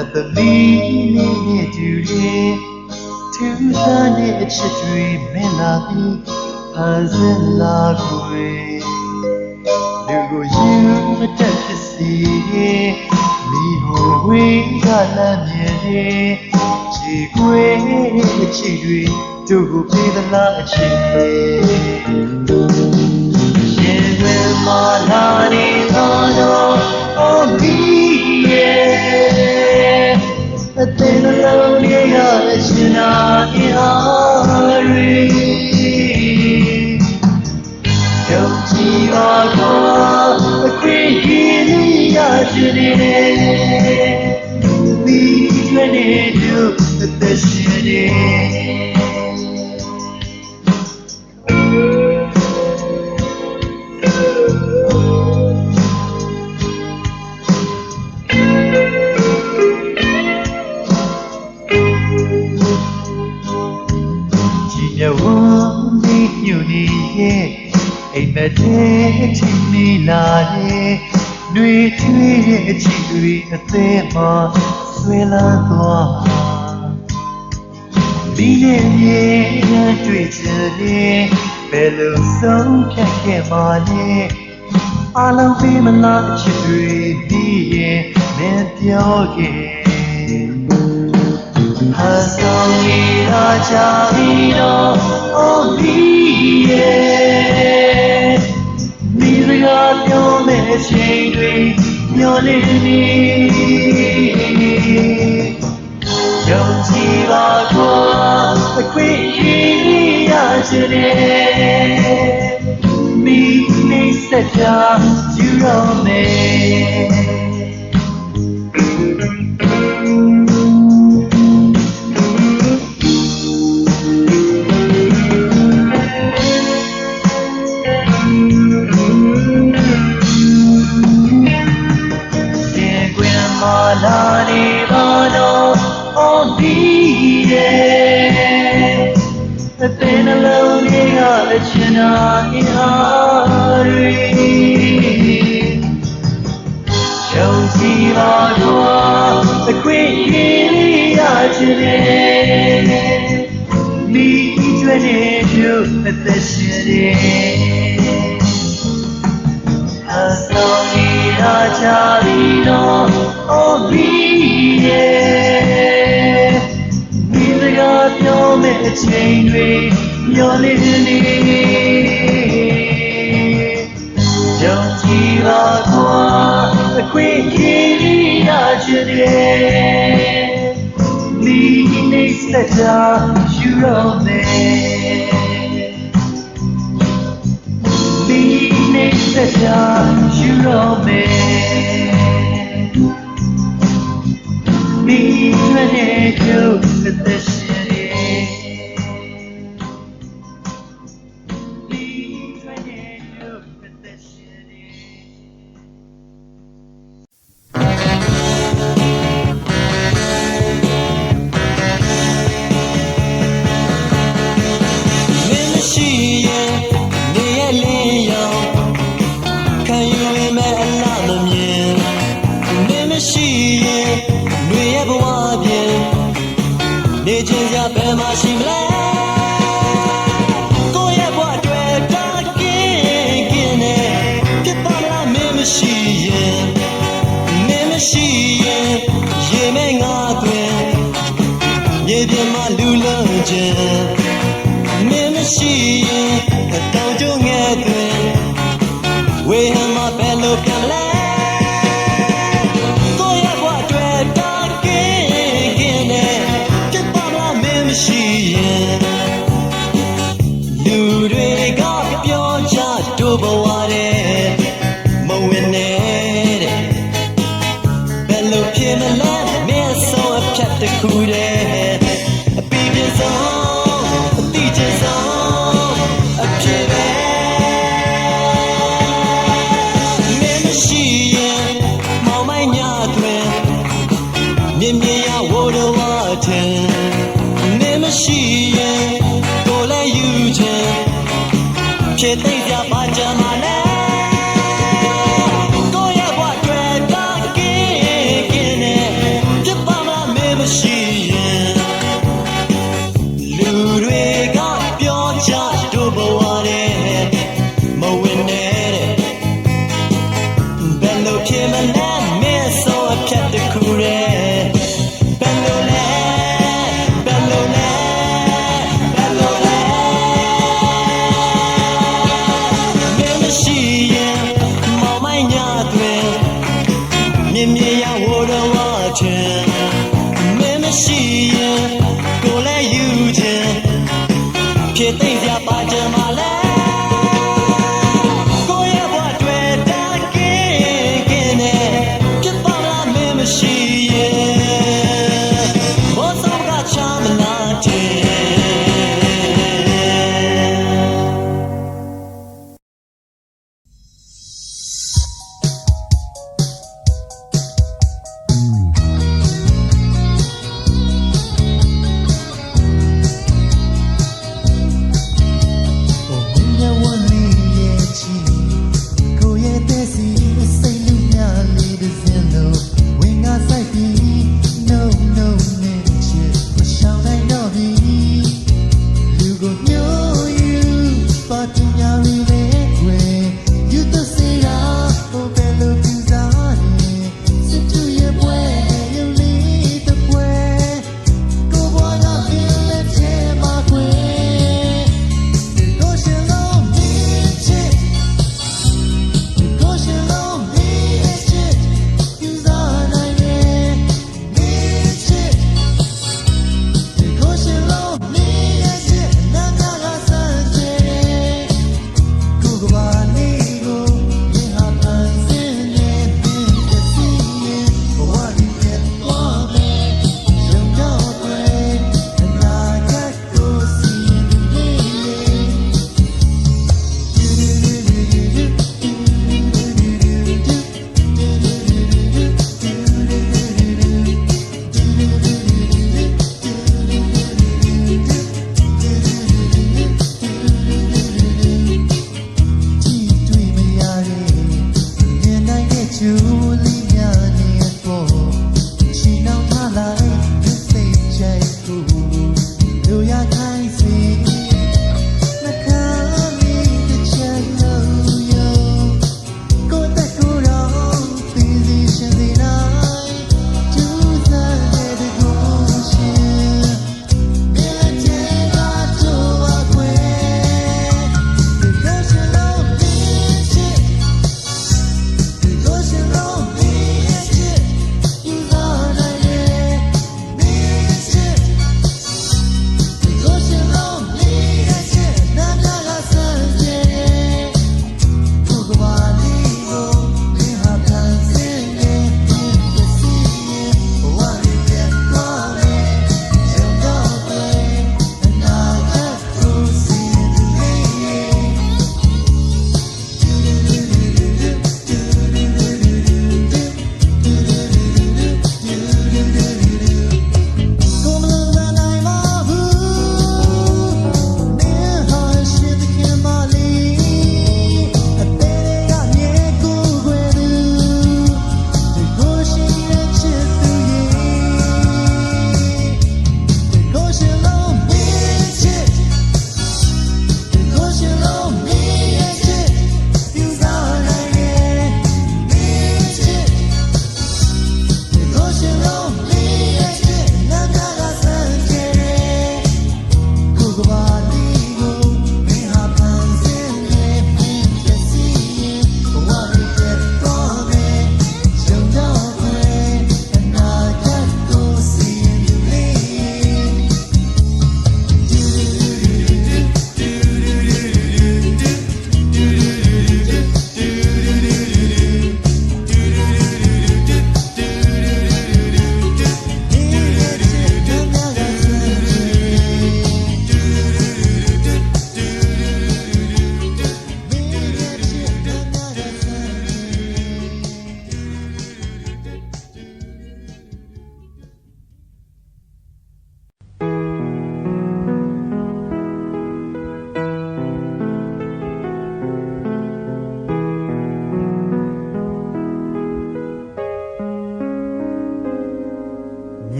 ဖြစ်စေနတ်သမီးလေးနဲ့တူတယ်သူသားနဲ့အချစ်တွေမင်းလာပြီးဖန်ဆင်းလာခွေလူကိုယူမတတ်ဖြစ်စေမိဟိုဝေးကလမ်းမြင်တ လေးရရှင်နေဒီကျွေးနေသူအသက်ရှင်နေ နှွေထွေးရဲ့အချစ်တွေအသေးမှဆွေးလန်းသွားဒီနေ့မြေတွေ့ချင်တယ်ဘယ်လိုဆုံးဖြတ်ခဲ့မှလဲအလုံးပေးမလားအချစ်တွေပြီးရင်မင်းပြောခဲ့အဆောင်ကြီးရာချပြီးတော့အိုးဒီရဲ့မိစကားပြောမယ့် ချိန်တွေမျောနေနေယုံကြည်ပါကွာအခွင့်အရေးရချင်တယ်မိနေစက်တာယူတော့မယ် ရှုံးကြည့်ပါတော့အခွင့်အရေးလေးရချင်တယ်မိကျွေးနေသူအသက်ရှင်နေအဆောင်ကြီးရာချပြီးတော့အော်ပြီးရဲ့ဒီစကားပြောမ ယ့်အချိန်တွေမျောနေနေယုံ မင်းမရှိရင်အတောင်ကျုံငယ်တွင်ဝေဟန်မှာ no killing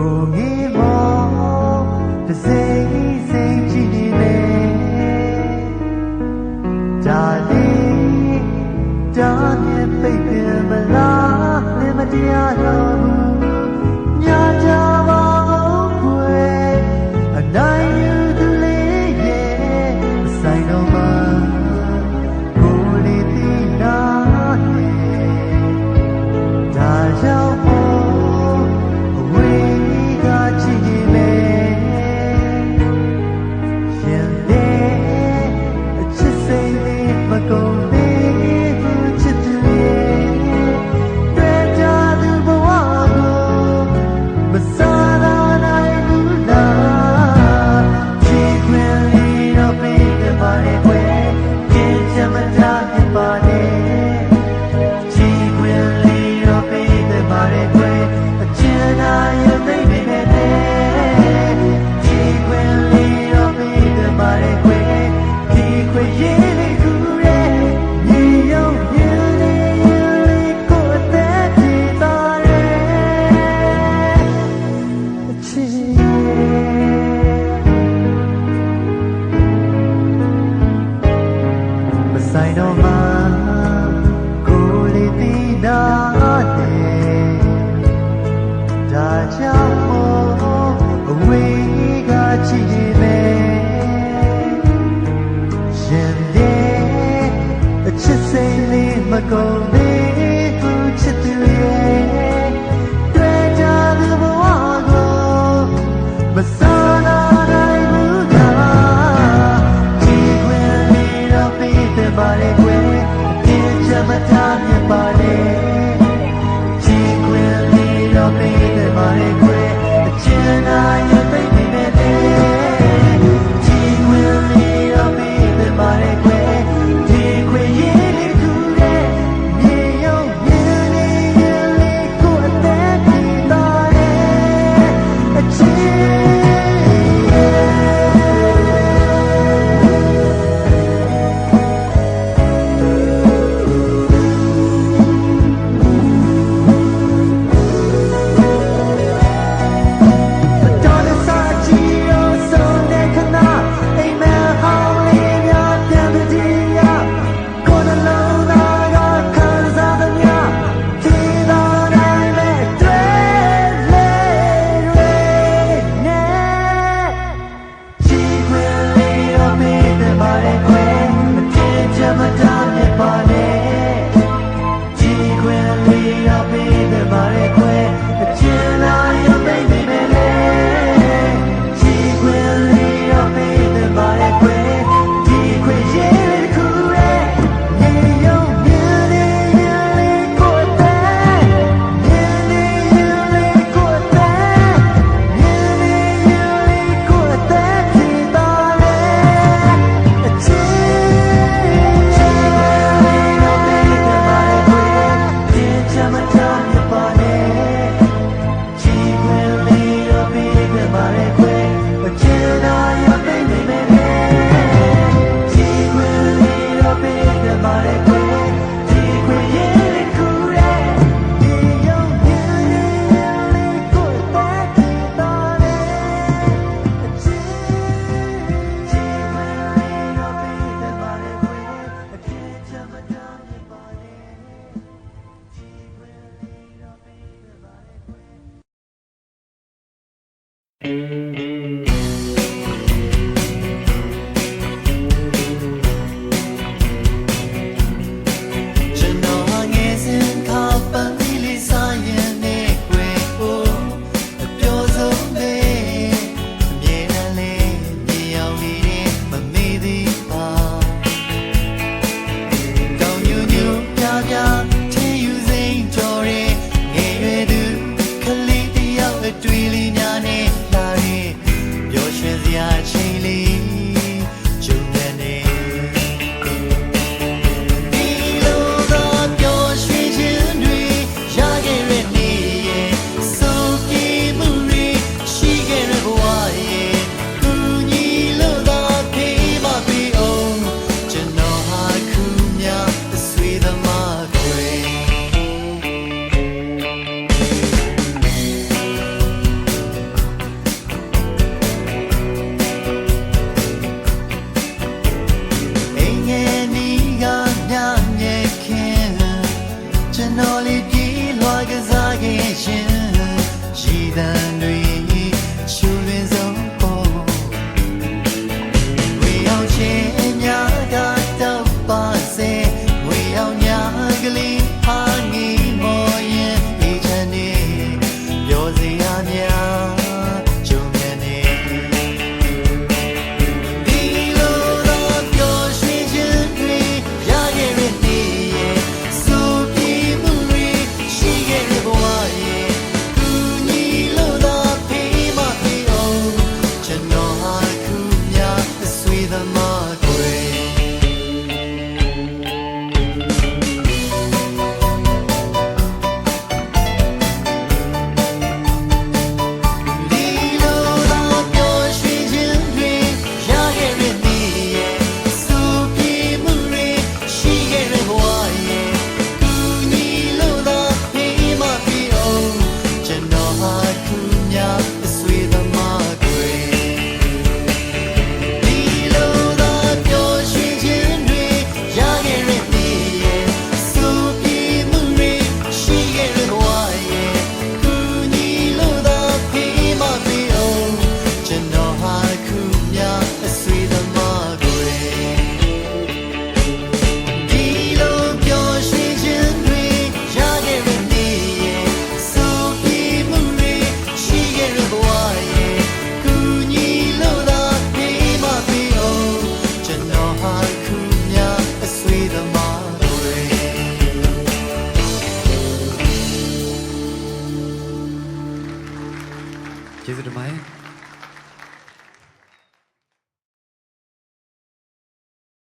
ကိုမြေမောတစိမ့်စိမ့်ကြည့်နေလေဒါလေးဒါနဲ့ပြိပင်မလားလင်မတရားလို့ for years.